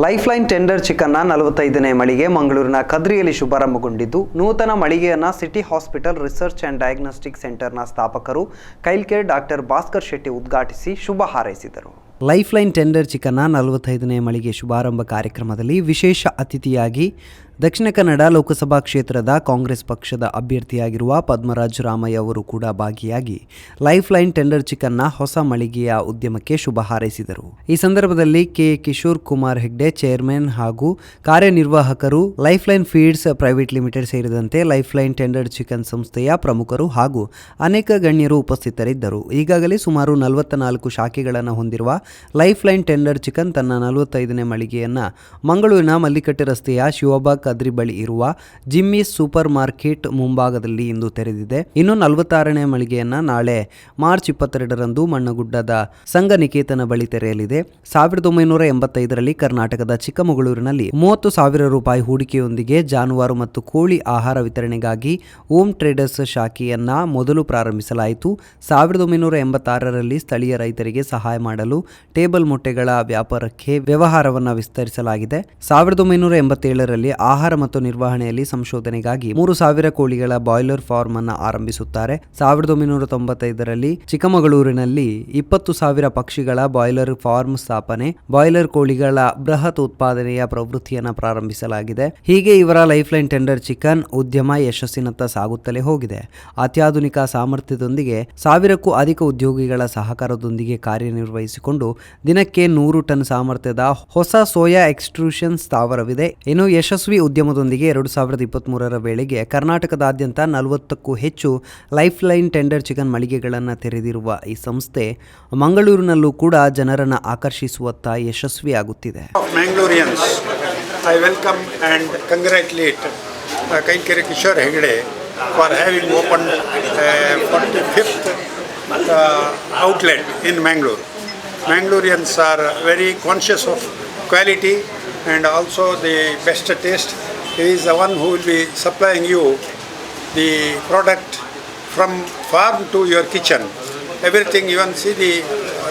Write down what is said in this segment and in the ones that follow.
Life line tender ಚಿಕನ್ನ ನಲವತ್ತೈದನೇ ಮಳಿಗೆ ಮಂಗಳೂರಿನ ಕದ್ರಿಯಲ್ಲಿ ಶುಭಾರಂಭಗೊಂಡಿದ್ದು, ನೂತನ ಮಳಿಗೆಯನ್ನು city hospital research and diagnostic ಸೆಂಟರ್ನ ಸ್ಥಾಪಕರು ಕೈಲ್ಕೇರ್ ಡಾಕ್ಟರ್ ಭಾಸ್ಕರ್ ಶೆಟ್ಟಿ ಉದ್ಘಾಟಿಸಿ ಶುಭ ಹಾರೈಸಿದರು. ಲೈಫ್ ಲೈನ್ ಟೆಂಡರ್ ಚಿಕನ್ನ ನಲವತ್ತೈದನೇ ಮಳಿಗೆ ಶುಭಾರಂಭ ಕಾರ್ಯಕ್ರಮದಲ್ಲಿ ವಿಶೇಷ ಅತಿಥಿಯಾಗಿ ದಕ್ಷಿಣ ಕನ್ನಡ ಲೋಕಸಭಾ ಕ್ಷೇತ್ರದ ಕಾಂಗ್ರೆಸ್ ಪಕ್ಷದ ಅಭ್ಯರ್ಥಿಯಾಗಿರುವ ಪದ್ಮರಾಜ್ ರಾಮಯ್ಯ ಅವರು ಕೂಡ ಭಾಗಿಯಾಗಿ ಲೈಫ್ ಲೈನ್ ಟೆಂಡರ್ ಚಿಕನ್ನ ಹೊಸ ಮಳಿಗೆಯ ಉದ್ಯಮಕ್ಕೆ ಶುಭ ಹಾರೈಸಿದರು. ಈ ಸಂದರ್ಭದಲ್ಲಿ ಕೆ. ಕಿಶೋರ್ ಕುಮಾರ್ ಹೆಗ್ಡೆ, ಚೇರ್ಮನ್ ಹಾಗೂ ಕಾರ್ಯನಿರ್ವಾಹಕರು life line feeds private limited ಸೇರಿದಂತೆ ಲೈಫ್ ಲೈನ್ ಟೆಂಡರ್ ಚಿಕನ್ ಸಂಸ್ಥೆಯ ಪ್ರಮುಖರು ಹಾಗೂ ಅನೇಕ ಗಣ್ಯರು ಉಪಸ್ಥಿತರಿದ್ದರು. ಈಗಾಗಲೇ ಸುಮಾರು ನಲವತ್ತ ನಾಲ್ಕು ಶಾಖೆಗಳನ್ನು ಹೊಂದಿರುವ ಲೈಫ್ ಲೈನ್ ಟೆಂಡರ್ ಚಿಕನ್ ತನ್ನ ನಲವತ್ತೈದನೇ ಮಳಿಗೆಯನ್ನು ಮಂಗಳೂರಿನ ಮಲ್ಲಿಕಟ್ಟೆ ರಸ್ತೆಯ ಶಿವಬಾ ಕದ್ರಿ ಬಳಿ ಇರುವ ಜಿಮ್ಮಿ ಸೂಪರ್ ಮಾರ್ಕೆಟ್ ಮುಂಭಾಗದಲ್ಲಿ ಇಂದು ತೆರೆದಿದೆ. ಇನ್ನು ನಲವತ್ತಾರನೇ ಮಳಿಗೆಯನ್ನ ನಾಳೆ ಮಾರ್ಚ್ ಇಪ್ಪತ್ತೆರಡರಂದು ಮಣ್ಣಗುಡ್ಡದ ಸಂಘ ನಿಕೇತನ ಬಳಿ ತೆರೆಯಲಿದೆ. ಸಾವಿರದ ಒಂಬೈನೂರ ಎಂಬತ್ತೈದರಲ್ಲಿ ಕರ್ನಾಟಕದ ಚಿಕ್ಕಮಗಳೂರಿನಲ್ಲಿ ಮೂವತ್ತು ಸಾವಿರ ರೂಪಾಯಿ ಹೂಡಿಕೆಯೊಂದಿಗೆ ಜಾನುವಾರು ಮತ್ತು ಕೋಳಿ ಆಹಾರ ವಿತರಣೆಗಾಗಿ ಓಮ್ ಟ್ರೇಡರ್ಸ್ ಶಾಖೆಯನ್ನ ಮೊದಲು ಪ್ರಾರಂಭಿಸಲಾಯಿತು. ಸಾವಿರದ ಒಂಬೈನೂರ ಎಂಬತ್ತಾರರಲ್ಲಿ ಸ್ಥಳೀಯ ರೈತರಿಗೆ ಸಹಾಯ ಮಾಡಲು ಟೇಬಲ್ ಮೊಟ್ಟೆಗಳ ವ್ಯಾಪಾರಕ್ಕೆ ವ್ಯವಹಾರವನ್ನು ವಿಸ್ತರಿಸಲಾಗಿದೆ. ಸಾವಿರದ ಒಂಬೈನೂರ ಎಂಬತ್ತೇಳರಲ್ಲಿ ಆಹಾರ ಮತ್ತು ನಿರ್ವಹಣೆಯಲ್ಲಿ ಸಂಶೋಧನೆಗಾಗಿ ಮೂರು ಸಾವಿರ ಕೋಳಿಗಳ ಬಾಯ್ಲರ್ ಫಾರ್ಮ್ ಅನ್ನು ಆರಂಭಿಸುತ್ತಾರೆ. ಸಾವಿರದ ಒಂಬೈನೂರ ತೊಂಬತ್ತೈದರಲ್ಲಿ ಚಿಕ್ಕಮಗಳೂರಿನಲ್ಲಿ ಇಪ್ಪತ್ತು ಸಾವಿರ ಪಕ್ಷಿಗಳ ಬಾಯ್ಲರ್ ಫಾರ್ಮ್ ಸ್ಥಾಪನೆ, ಬಾಯ್ಲರ್ ಕೋಳಿಗಳ ಬೃಹತ್ ಉತ್ಪಾದನೆಯ ಪ್ರವೃತ್ತಿಯನ್ನು ಪ್ರಾರಂಭಿಸಲಾಗಿದೆ. ಹೀಗೆ ಇವರ ಲೈಫ್ ಲೈನ್ ಟೆಂಡರ್ ಚಿಕನ್ ಉದ್ಯಮ ಯಶಸ್ಸಿನತ್ತ ಸಾಗುತ್ತಲೇ ಹೋಗಿದೆ. ಅತ್ಯಾಧುನಿಕ ಸಾಮರ್ಥ್ಯದೊಂದಿಗೆ ಸಾವಿರಕ್ಕೂ ಅಧಿಕ ಉದ್ಯೋಗಿಗಳ ಸಹಕಾರದೊಂದಿಗೆ ಕಾರ್ಯನಿರ್ವಹಿಸಿಕೊಂಡು ದಿನಕ್ಕೆ ನೂರು ಟನ್ ಸಾಮರ್ಥ್ಯದ ಹೊಸ ಸೋಯಾ ಎಕ್ಸ್ಟ್ರೂಷನ್ ಸ್ಥಾವರವಿದೆ. ಇನ್ನು ಯಶಸ್ವಿ ಉದ್ಯಮದೊಂದಿಗೆ ಎರಡು ಸಾವಿರದ ಇಪ್ಪತ್ತ್ಮೂರರ ವೇಳೆಗೆ ಕರ್ನಾಟಕದಾದ್ಯಂತ ನಲವತ್ತಕ್ಕೂ ಹೆಚ್ಚು ಲೈಫ್ಲೈನ್ ಟೆಂಡರ್ ಚಿಕನ್ ಮಳಿಗೆಗಳನ್ನು ತೆರೆದಿರುವ ಈ ಸಂಸ್ಥೆ ಮಂಗಳೂರಿನಲ್ಲೂ ಕೂಡ ಜನರನ್ನು ಆಕರ್ಷಿಸುವತ್ತ ಯಶಸ್ವಿಯಾಗುತ್ತಿದೆ. Mangaloreans I welcome and congratulate Kaikere Kishore Hegde for having open forty fifth outlet in Mangalore Mangaloreans are very conscious of quality and also the best taste. He is the one who will be supplying you the product from farm to your kitchen. Everything, even see the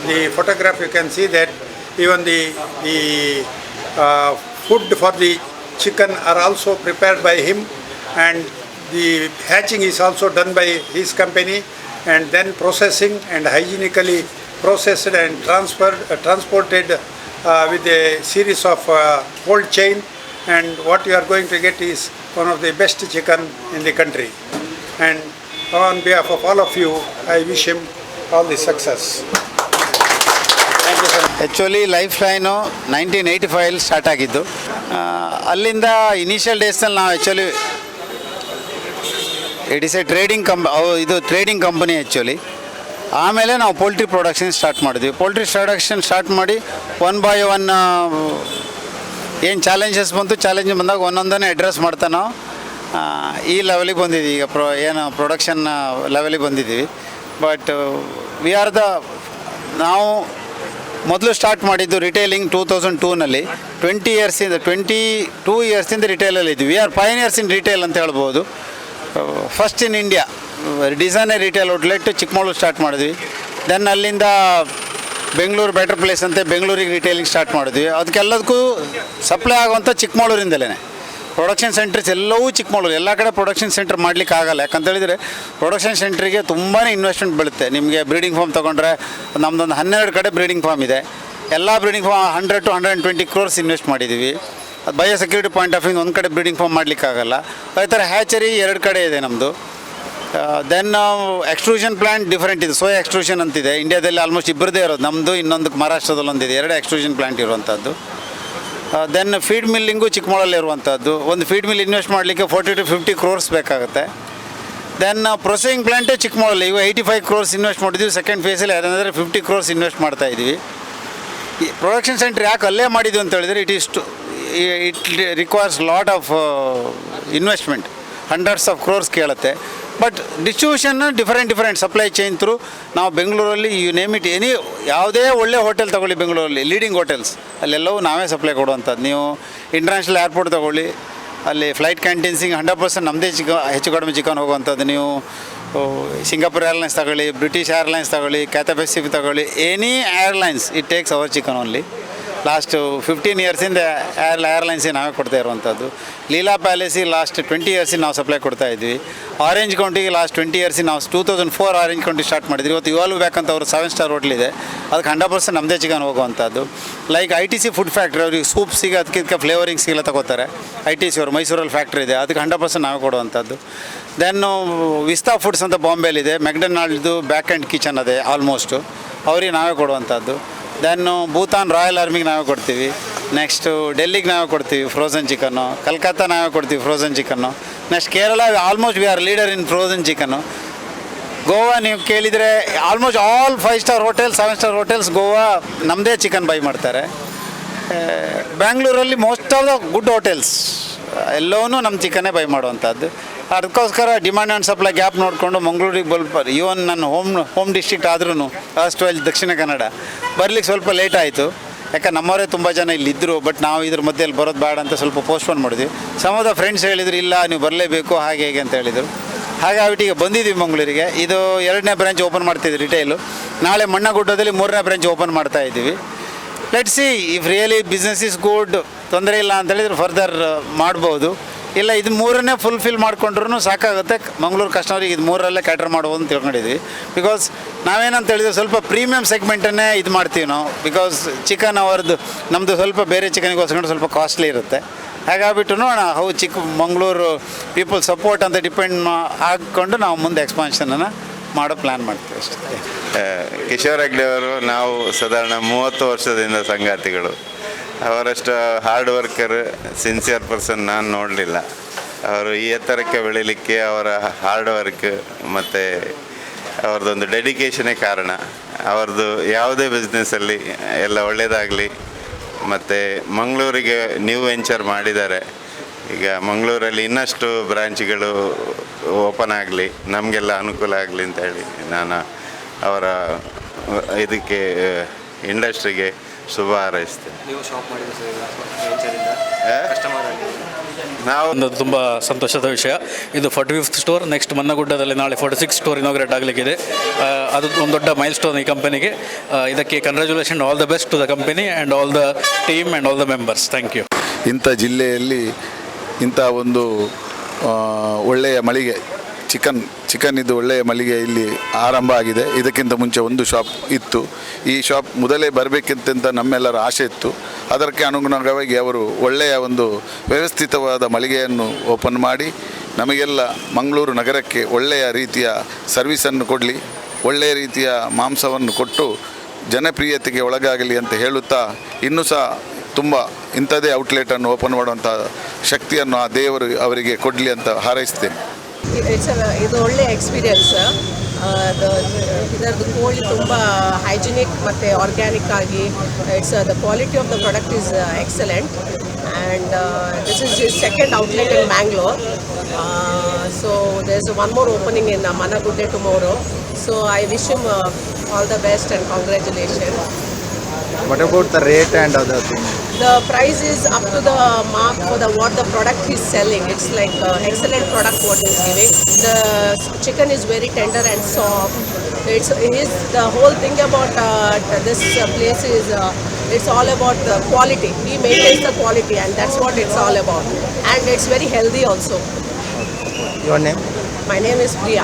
the photograph, you can see that even the the uh, food for the chicken are also prepared by him, and the hatching is also done by his company, and then processing and hygienically processed and transferred uh, transported with a series of uh, cold chain and what you are going to get is one of the best chicken in the country and on behalf of all of you i wish him all the success actually life line nineteen eighty ಫೈವಲ್ಲಿ start ಆಗಿದ್ದು ಅಲ್ಲಿಂದ initial ಡೇಸ್ನಲ್ಲಿ ನಾವು actually it is a trading ಕಂಪ್ ಇದು trading company actually ಆಮೇಲೆ ನಾವು poultry production start ಮಾಡಿದ್ವಿ. Poultry production start ಮಾಡಿ one by one ಏನು ಚಾಲೆಂಜಸ್ ಬಂತು ಚಾಲೆಂಜ್ ಬಂದಾಗ ಒಂದೊಂದನ್ನೇ ಅಡ್ರೆಸ್ ಮಾಡ್ತಾ ನಾವು. ಈ ಲೆವೆಲಿಗೆ ಬಂದಿದ್ದೀವಿ ಈಗ ಪ್ರೊ ಏನು ಪ್ರೊಡಕ್ಷನ್ ಲೆವೆಲಿಗೆ ಬಂದಿದ್ದೀವಿ. ಬಟ್ ವಿ ಆರ್ ದ ನಾವು ಮೊದಲು ಸ್ಟಾರ್ಟ್ ಮಾಡಿದ್ದು ರಿಟೇಲಿಂಗ್ ಟೂ ತೌಸಂಡ್ ಟೂನಲ್ಲಿ ಟ್ವೆಂಟಿ ಇಯರ್ಸಿಂದ ಟ್ವೆಂಟಿ ಟೂ ಇಯರ್ಸಿಂದ ರಿಟೇಲಲ್ಲಿ ಇದ್ವಿ we are pioneers in retail ಅಂತ ಹೇಳ್ಬೋದು. First in India designer retail outlet Chikkamagaluru start ಮಾಡಿದ್ವಿ. ದೆನ್ ಅಲ್ಲಿಂದ ಬೆಂಗಳೂರು ಬೆಟರ್ ಪ್ಲೇಸ್ ಅಂತ ಬೆಂಗಳೂರಿಗೆ ರಿಟೇಲಿಂಗ್ ಸ್ಟಾರ್ಟ್ ಮಾಡಿದ್ವಿ. ಅದಕ್ಕೆಲ್ಲದಕ್ಕೂ ಸಪ್ಲೈ ಆಗುವಂಥ ಚಿಕ್ಕಮಗಳೂರಿಂದಲೇ ಪ್ರೊಡಕ್ಷನ್ ಸೆಂಟರ್ಸ್ ಎಲ್ಲವೂ ಚಿಕ್ಕಮಗಳೂರು, ಎಲ್ಲ ಕಡೆ ಪ್ರೊಡಕ್ಷನ್ ಸೆಂಟರ್ ಮಾಡಲಿಕ್ಕೆ ಆಗಲ್ಲ. ಯಾಕಂತ ಹೇಳಿದರೆ ಪ್ರೊಡಕ್ಷನ್ ಸೆಂಟ್ರಿಗೆ ತುಂಬಾ ಇನ್ವೆಸ್ಟ್ಮೆಂಟ್ ಬೀಳುತ್ತೆ. ನಿಮಗೆ ಬ್ರೀಡಿಂಗ್ ಫಾರ್ಮ್ ತೊಗೊಂಡ್ರೆ ನಮ್ಮದೊಂದು ಹನ್ನೆರಡು ಕಡೆ ಬ್ರೀಡಿಂಗ್ ಫಾರ್ಮ್ ಇದೆ. ಎಲ್ಲ breeding farm hundred to hundred and twenty crores invest ಮಾಡಿದ್ದೀವಿ ಅದು bio security point of view ಒಂದು ಕಡೆ ಬ್ರೀಡಿಂಗ್ ಫಾರ್ಮ್ ಮಾಡಲಿಕ್ಕಾಗಲ್ಲ ಅದೇ ಥರ ಹ್ಯಾಚರಿ ಎರಡು ಕಡೆ ಇದೆ ನಮ್ಮದು ದೆನ್ ಎಕ್ಸ್ಟ್ರೂಷನ್ ಪ್ಲ್ಯಾಂಟ್ ಡಿಫ್ರೆಂಟ್ ಇದೆ. ಸೋಯಾ ಎಕ್ಸ್ಟ್ರೂಷನ್ ಅಂತಿದೆ. ಇಂಡಿಯಾದಲ್ಲಿ ಆಲ್ಮೋಸ್ಟ್ ಇಬ್ಬರದೇ ಇರೋದು. ನಮ್ಮದು ಇನ್ನೊಂದು ಮಹಾರಾಷ್ಟ್ರದಲ್ಲಿ ಒಂದಿದೆ. ಎರಡು ಎಕ್ಸ್ಟ್ರೂಷನ್ ಪ್ಲ್ಯಾಂಟ್ ಇರುವಂಥದ್ದು ದೆನ್ ಫೀಡ್ ಮಿಲ್ಲಿಂಗು ಚಿಕ್ಕಮಗಳೂರಲ್ಲಿ ಇರುವಂಥದ್ದು ಒಂದು ಫೀಡ್ ಮಿಲ್ ಇನ್ವೆಸ್ಟ್ ಮಾಡಲಿಕ್ಕೆ ಫೋರ್ಟಿ ಟು ಫಿಫ್ಟಿ ಕ್ರೋರ್ಸ್ ಬೇಕಾಗುತ್ತೆ. ದೆನ್ ಪ್ರೊಸೆಸಿಂಗ್ ಪ್ಲಾಂಟೇ ಚಿಕ್ಕಮಗಳಲ್ಲಿ ಇವಾಗ ಏಯ್ಟಿ ಫೈವ್ ಕ್ರೋರ್ಸ್ ಇನ್ವೆಸ್ಟ್ ಮಾಡಿದ್ವಿ ಸೆಕೆಂಡ್ ಫೇಸಲ್ಲಿ ಅದಂದರೆ ಫಿಫ್ಟಿ ಕ್ರೋರ್ಸ್ ಇನ್ವೆಸ್ಟ್ ಮಾಡ್ತಾ ಇದ್ದೀವಿ ಪ್ರೊಡಕ್ಷನ್ ಸೆಂಟ್ರ್ ಯಾಕೆ ಅಲ್ಲೇ ಮಾಡಿದ್ವಿ ಅಂತ ಹೇಳಿದರೆ it is to it requires lot of investment hundreds of crores ಕೇಳುತ್ತೆ. But distribution different different supply chain through ನಾವು ಬೆಂಗಳೂರಲ್ಲಿ ಯು ನೇಮ್ ಇಟ್ ಎನಿ ಯಾವುದೇ ಒಳ್ಳೆ ಹೋಟೆಲ್ ತೊಗೊಳ್ಳಿ ಬೆಂಗಳೂರಲ್ಲಿ ಲೀಡಿಂಗ್ ಹೋಟೆಲ್ಸ್ ಅಲ್ಲೆಲ್ಲವೂ ನಾವೇ ಸಪ್ಲೈ ಕೊಡುವಂಥದ್ದು. ನೀವು ಇಂಟರ್ನ್ಯಾಷನಲ್ ಏರ್ಪೋರ್ಟ್ ತೊಗೊಳ್ಳಿ, ಅಲ್ಲಿ ಫ್ಲೈಟ್ ಕ್ಯಾಂಟೀನ್ಸಿಂಗ್ ಹಂಡ್ರೆಡ್ ಪರ್ಸೆಂಟ್ ನಮ್ಮದೇ ಚಿಕ ಹೆಚ್ಚು ಕಡಿಮೆ ಚಿಕನ್ ಹೋಗುವಂಥದ್ದು. ನೀವು ಸಿಂಗಾಪುರ್ ಏರ್ಲೈನ್ಸ್ ತಗೊಳ್ಳಿ ಬ್ರಿಟಿಷ್ ಏರ್ಲೈನ್ಸ್ ತಗೊಳ್ಳಿ ಕ್ಯಾಥಪೆಸಿಫಿಕ್ ತಗೊಳ್ಳಿ any airlines it takes our chicken only last fifteen ಇಯರ್ಸಿಂದ air ಏರ್ಲೈನ್ಸಿಗೆ ನಾವೇ ಕೊಡ್ತಾ ಇರುವಂಥದ್ದು. ಲೀಲಾ ಪ್ಯಾಲೇಸಿಗೆ ಲಾಸ್ಟ್ ಟ್ವೆಂಟಿ ಇಯರ್ಸಿಗೆ ನಾವು ಸಪ್ಲೈ ಕೊಡ್ತಾ ಇದ್ವಿ. ಆರೆಂಜ್ ಕೌಂಟಿಗೆ ಲಾಸ್ಟ್ ಟ್ವೆಂಟಿ ಇಯರ್ಸಿಗೆ ನಾವು two thousand four orange county start ಮಾಡಿದ್ವಿ. ಇವತ್ತು ಇವಾಲ್ವ್ ಅಂತ ಅವರು ಸೆವೆನ್ ಸ್ಟಾರ್ ಹೋಟ್ಲ್ ಇದೆ. ಅದಕ್ಕೆ ಹಂಡ್ರೆಡ್ ಪರ್ಸೆಂಟ್ ನಮ್ಮದೇ ಚಿಕನ್ ಹೋಗುವಂಥದ್ದು. Like I T C food factory ಅವ್ರಿಗೆ ಸೂಪ್ ಸಿಗ ಅದಕ್ಕೆ ಫ್ಲೇವರಿಂಗ್ ಸಿಗಲ್ಲ ತಗೋತಾರೆ. ಐ ಟಿ ಸಿ ಅವರು ಮೈಸೂರಲ್ಲಿ ಫ್ಯಾಕ್ಟ್ರಿ ಇದೆ. ಅದಕ್ಕೆ ಹಂಡ್ರೆಡ್ ಪರ್ಸೆಂಟ್ ನಾವೇ ಕೊಡುವಂಥದ್ದು. ದೆನ್ ವಿಸ್ತಾ ಫುಡ್ಸ್ ಅಂತ ಬಾಂಬೆಲಿದೆ ಮೆಕ್ಡೊನಾಲ್ಡ್ದು ಬ್ಯಾಕ್ ಆ್ಯಂಡ್ ಕಿಚನ್ ಅದೇ ಆಲ್ಮೋಸ್ಟು ಅವರಿಗೆ ನಾವೇ ಕೊಡುವಂಥದ್ದು. ದೆನ್ನು ಭೂತಾನ್ ರಾಯಲ್ ಆರ್ಮಿಗೆ ನಾವೇ ಕೊಡ್ತೀವಿ. ನೆಕ್ಸ್ಟು ಡೆಲ್ಲಿಗೆ ನಾವೇ ಕೊಡ್ತೀವಿ ಫ್ರೋಝನ್ ಚಿಕನ್ನು ಕಲ್ಕತ್ತಾ ನಾವೇ ಕೊಡ್ತೀವಿ frozen chicken next Kerala almost we are leader in frozen chicken Goa ನೀವು ಕೇಳಿದರೆ almost all five star hotels seven star hotels Goa ನಮ್ಮದೇ ಚಿಕನ್ ಬೈ ಮಾಡ್ತಾರೆ. ಬ್ಯಾಂಗ್ಳೂರಲ್ಲಿ most of the good hotels ಎಲ್ಲವೂ ನಮ್ಮ ಚಿಕನ್ನೇ ಬೈ ಮಾಡುವಂಥದ್ದು. ಅದಕ್ಕೋಸ್ಕರ ಡಿಮಾಂಡ್ ಆ್ಯಂಡ್ ಸಪ್ಲೈ ಗ್ಯಾಪ್ ನೋಡಿಕೊಂಡು ಮಂಗಳೂರಿಗೆ ಬಲ್ಪ ಇವನ್ ನನ್ನ ಹೋಮ್ ಹೋಮ್ ಡಿಸ್ಟ್ರಿಕ್ಟ್ ಆದ್ರೂ ಫಸ್ಟ್ ಅಲ್ಲಿ ದಕ್ಷಿಣ ಕನ್ನಡ. ಬರಲಿಕ್ಕೆ ಸ್ವಲ್ಪ ಲೇಟ್ ಆಯಿತು. ಯಾಕೆ, ನಮ್ಮವರೇ ತುಂಬ ಜನ ಇಲ್ಲಿದ್ದರು ಬಟ್ ನಾವು ಇದ್ರ ಮಧ್ಯೆಯಲ್ಲಿ ಬರೋದು ಬೇಡ ಅಂತ ಸ್ವಲ್ಪ ಪೋಸ್ಟ್ಪೋನ್ ಮಾಡಿದ್ವಿ. ಸಮದ ಫ್ರೆಂಡ್ಸ್ ಹೇಳಿದ್ರು, ಇಲ್ಲ, ನೀವು ಬರಲೇಬೇಕು, ಹಾಗೆ, ಹೇಗೆ ಅಂತ ಹೇಳಿದರು. ಹಾಗಾಗಿ ಈಗ ಬಂದಿದ್ದೀವಿ ಮಂಗಳೂರಿಗೆ. ಇದು ಎರಡನೇ ಬ್ರಾಂಚ್ ಓಪನ್ ಮಾಡ್ತಿದ್ವಿ ರಿಟೇಲು ನಾಳೆ ಮಣ್ಣಗುಡ್ಡದಲ್ಲಿ ಮೂರನೇ ಬ್ರಾಂಚ್ ಓಪನ್ ಮಾಡ್ತಾ ಇದ್ದೀವಿ. Let see if really business is good ತೊಂದರೆ ಇಲ್ಲ ಅಂತ ಹೇಳಿದ್ರೆ ಫರ್ದರ್ ಮಾಡ್ಬೋದು. ಇಲ್ಲ, ಇದು ಮೂರನ್ನೇ ಫುಲ್ಫಿಲ್ ಮಾಡಿಕೊಂಡ್ರೂ ಸಾಕಾಗುತ್ತೆ. ಮಂಗಳೂರು ಕಸ್ಟಮರಿಗೆ ಇದು ಮೂರಲ್ಲೇ ಕ್ಯಾಟರ್ ಮಾಡ್ಬೋದು ಅಂತ ತಿಳ್ಕೊಂಡಿದ್ವಿ. ಬಿಕಾಸ್ ನಾವೇನಂತ ಹೇಳಿದ್ರೆ ಸ್ವಲ್ಪ ಪ್ರೀಮಿಯಂ ಸೆಗ್ಮೆಂಟನ್ನೇ ಇದು ಮಾಡ್ತೀವಿ ನಾವು. ಬಿಕಾಸ್ ಚಿಕನ್ ಅವರದ್ದು ನಮ್ಮದು ಸ್ವಲ್ಪ ಬೇರೆ ಚಿಕನಿಗೋಸ್ಕರ ಸ್ವಲ್ಪ ಕಾಸ್ಟ್ಲಿ ಇರುತ್ತೆ. ಹಾಗಾಗ್ಬಿಟ್ಟು ನೋಡೋಣ ಹೌ ಚಿಕ್ಕ ಮಂಗಳೂರು ಪೀಪಲ್ ಸಪೋರ್ಟ್ ಅಂತ ಡಿಪೆಂಡ್ ಹಾಕ್ಕೊಂಡು ನಾವು ಮುಂದೆ ಎಕ್ಸ್ಪಾನ್ಷನನ್ನು ಮಾಡೋ ಪ್ಲ್ಯಾನ್ ಮಾಡ್ತೀವಿ ಅಷ್ಟೇ. ಕಿಶೋರ್ ಹೆಗ್ಡೆ ಅವರು ನಾವು ಸಾಧಾರಣ ಮೂವತ್ತು ವರ್ಷದಿಂದ ಸಂಗಾತಿಗಳು. ಅವರಷ್ಟು ಹಾರ್ಡ್ ವರ್ಕರ್ ಸಿನ್ಸಿಯರ್ ಪರ್ಸನ್ ನಾನು ನೋಡಲಿಲ್ಲ. ಅವರು ಈ ಎತ್ತರಕ್ಕೆ ಬೆಳೀಲಿಕ್ಕೆ ಅವರ ಹಾರ್ಡ್ ವರ್ಕ್ ಮತ್ತು ಅವ್ರದ್ದೊಂದು ಡೆಡಿಕೇಷನೇ ಕಾರಣ. ಅವ್ರದ್ದು ಯಾವುದೇ ಬಿಸ್ನೆಸ್ಸಲ್ಲಿ ಎಲ್ಲ ಒಳ್ಳೆಯದಾಗಲಿ ಮತ್ತು ಮಂಗಳೂರಿಗೆ ನ್ಯೂ ವೆಂಚರ್ ಮಾಡಿದ್ದಾರೆ. ಈಗ ಮಂಗಳೂರಲ್ಲಿ ಇನ್ನಷ್ಟು ಬ್ರಾಂಚ್ಗಳು ಓಪನ್ ಆಗಲಿ, ನಮಗೆಲ್ಲ ಅನುಕೂಲ ಆಗಲಿ ಅಂತ ಹೇಳಿ ನಾನು ಅವರ ಇದಕ್ಕೆ ಇಂಡಸ್ಟ್ರಿಗೆ ಶುಭ ಹಾರೈಸ್ತೇನೆ ನೀವು ಶಾಪ್ ಮಾಡಿದ್ದು ಸರ್ ವೆಂಚರಿಂದ ಆ? ಕಸ್ಟಮರ್ ನಾವು ಒಂದು ತುಂಬ ಸಂತೋಷದ ವಿಷಯ. ಇದು ಫಾರ್ಟಿ ಫಿಫ್ತ್ ಸ್ಟೋರ್ ನೆಕ್ಸ್ಟ್ ಮನ್ನಗುಡ್ಡದಲ್ಲಿ ನಾಳೆ ಫಾರ್ಟಿ ಸಿಕ್ಸ್ ಸ್ಟೋರ್ ಇನಾಗ್ರೇಟ್ ಆಗಲಿಕ್ಕಿದೆ ಅದು ಒಂದು ದೊಡ್ಡ ಮೈಲ್ ಸ್ಟೋನ್ ಈ ಕಂಪನಿಗೆ ಇದಕ್ಕೆ congratulation all the best to the company and all the team and all the members thank you ಇಂಥ ಜಿಲ್ಲೆಯಲ್ಲಿ ಇಂಥ ಒಂದು ಒಳ್ಳೆಯ ಮಳಿಗೆ ಚಿಕನ್ ಚಿಕನ್ ಇದು ಒಳ್ಳೆಯ ಮಳಿಗೆ ಇಲ್ಲಿ ಆರಂಭ ಆಗಿದೆ. ಇದಕ್ಕಿಂತ ಮುಂಚೆ ಒಂದು ಶಾಪ್ ಇತ್ತು. ಈ ಶಾಪ್ ಮೊದಲೇ ಬರಬೇಕಿಂತ ನಮ್ಮೆಲ್ಲರ ಆಸೆ ಇತ್ತು. ಅದಕ್ಕೆ ಅನುಗುಣವಾಗಿ ಅವರು ಒಳ್ಳೆಯ ಒಂದು ವ್ಯವಸ್ಥಿತವಾದ ಮಳಿಗೆಯನ್ನು ಓಪನ್ ಮಾಡಿ, ನಮಗೆಲ್ಲ ಮಂಗಳೂರು ನಗರಕ್ಕೆ ಒಳ್ಳೆಯ ರೀತಿಯ ಸರ್ವಿಸನ್ನು ಕೊಡಲಿ, ಒಳ್ಳೆಯ ರೀತಿಯ ಮಾಂಸವನ್ನು ಕೊಟ್ಟು ಜನಪ್ರಿಯತೆಗೆ ಒಳಗಾಗಲಿ ಅಂತ ಹೇಳುತ್ತಾ, ಇನ್ನೂ ಸಹ ತುಂಬ ಇಂಥದೇ ಔಟ್ಲೆಟನ್ನು ಓಪನ್ ಮಾಡುವಂಥ ಶಕ್ತಿಯನ್ನು ಆ ದೇವರು ಅವರಿಗೆ ಕೊಡಲಿ ಅಂತ ಹಾರೈಸ್ತೇನೆ. ಇಟ್ಸ್ ಇದು ಒಳ್ಳೆ ಎಕ್ಸ್ಪೀರಿಯನ್ಸ್ ಇದರದ್ದು ಕೋಳಿ ತುಂಬ ಹೈಜಿನಿಕ್ ಮತ್ತು ಆರ್ಗ್ಯಾನಿಕ್ ಆಗಿ it's the quality of the product is excellent and this is is second outlet in Mangalore so there is one more opening in Managudde tomorrow so I wish him all the best and congratulation What about the rate and other things? The price is up to the mark for the what the product is selling. It's like uh, excellent product what he's giving. The chicken is very tender and soft. It's his the whole thing about uh, this uh, place is uh, it's all about the quality. He maintains the quality and that's what it's all about. And it's very healthy also. Your name? My name is Priya.